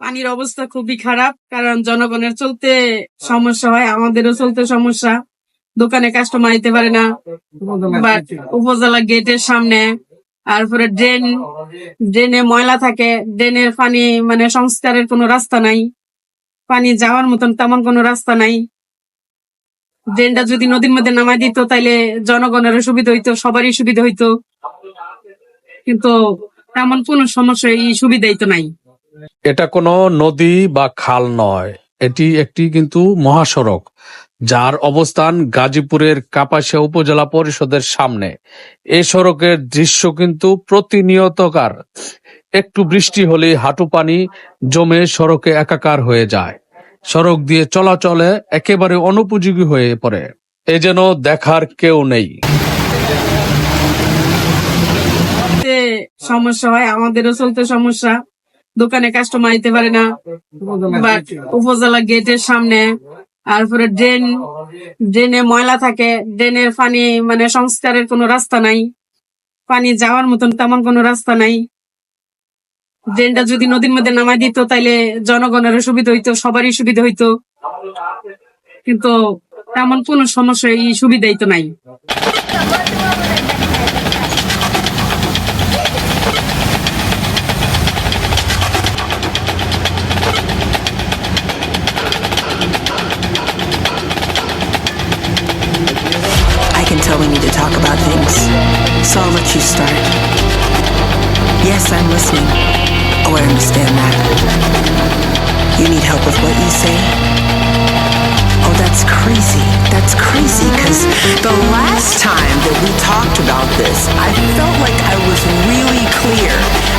পানির অবস্থা খুবই খারাপ, কারণ জনগণের চলতে সমস্যা হয়, আমাদেরও চলতে সমস্যা। দোকানে কাস্টমার আইতে পারে না উপজেলা গেটের সামনে, তারপরে ড্রেন, ড্রেনে ময়লা থাকে, ড্রেনের পানি মানে সংস্কারের কোনো রাস্তা নাই। পানি যাওয়ার মতন তেমন কোনো রাস্তা নাই। ড্রেনটা যদি নদীর মধ্যে নামাই দিত, তাইলে জনগণেরও সুবিধা হইতো, সবারই সুবিধা হইতো। কিন্তু তেমন কোনো সমস্যা, এই সুবিধাই তো নাই। এটা কোনো নদী বা খাল নয়। এটি একটি কিন্তু মহাসড়ক, যার অবস্থান গাজীপুরের কাপাসিয়া উপজেলা পরিষদের সামনে। এ সড়কের দৃশ্য কিন্তু প্রতিনিয়তকার। একটু বৃষ্টি হলেই হাঁটু পানি জমে সড়কে একাকার হয়ে যায়। সড়ক দিয়ে চলাচলে একেবারে অনুপযোগী হয়ে পড়ে। এ যেন দেখার কেউ নেই। সমস্যা হয়, আমাদেরও চলতে সমস্যা। দোকানে কাস্টমার আইতে পারে না। উপজেলা গেটের সামনে, তারপরে ড্রেন ড্রেনে ময়লা থাকে ড্রেনের পানি মানে সংস্কারের কোনো রাস্তা নাই। পানি যাওয়ার মতন তেমন কোনো রাস্তা নাই। ড্রেনটা যদি নদীর মধ্যে নামাই দিত, তাইলে জনগণেরও সুবিধা হইতো, সবারই সুবিধা হইতো। কিন্তু তেমন কোনো সমস্যা এই সুবিধাই তো নাই। So I'll let you start. Yes, I'm listening. Oh, I understand that. You need help with what you say? Oh, that's crazy. That's crazy, because the last time that we talked about this, I felt like I was really clear.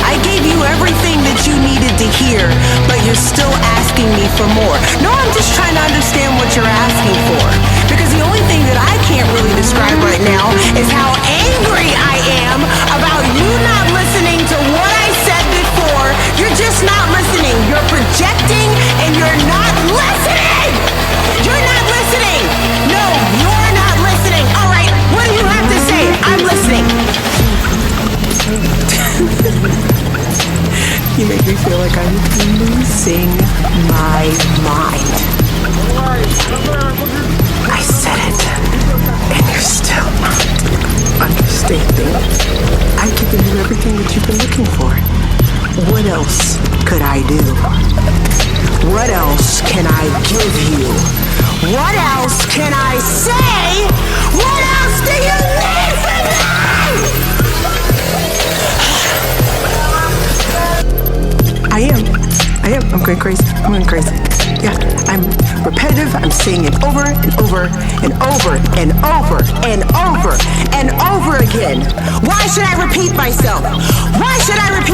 I gave you everything that you needed to hear, but you're still asking me for more. No, I'm just trying to understand make me feel like I'm losing my mind. I said it, and you're still not understanding. I've given you everything that you've been looking for. What else could I do? What else can I give you? I'm going crazy. I'm going crazy. Yeah, I'm repetitive. I'm saying it over and over and over and over and over and over again. Why should I repeat myself? Why should I repeat myself? Why should I repeat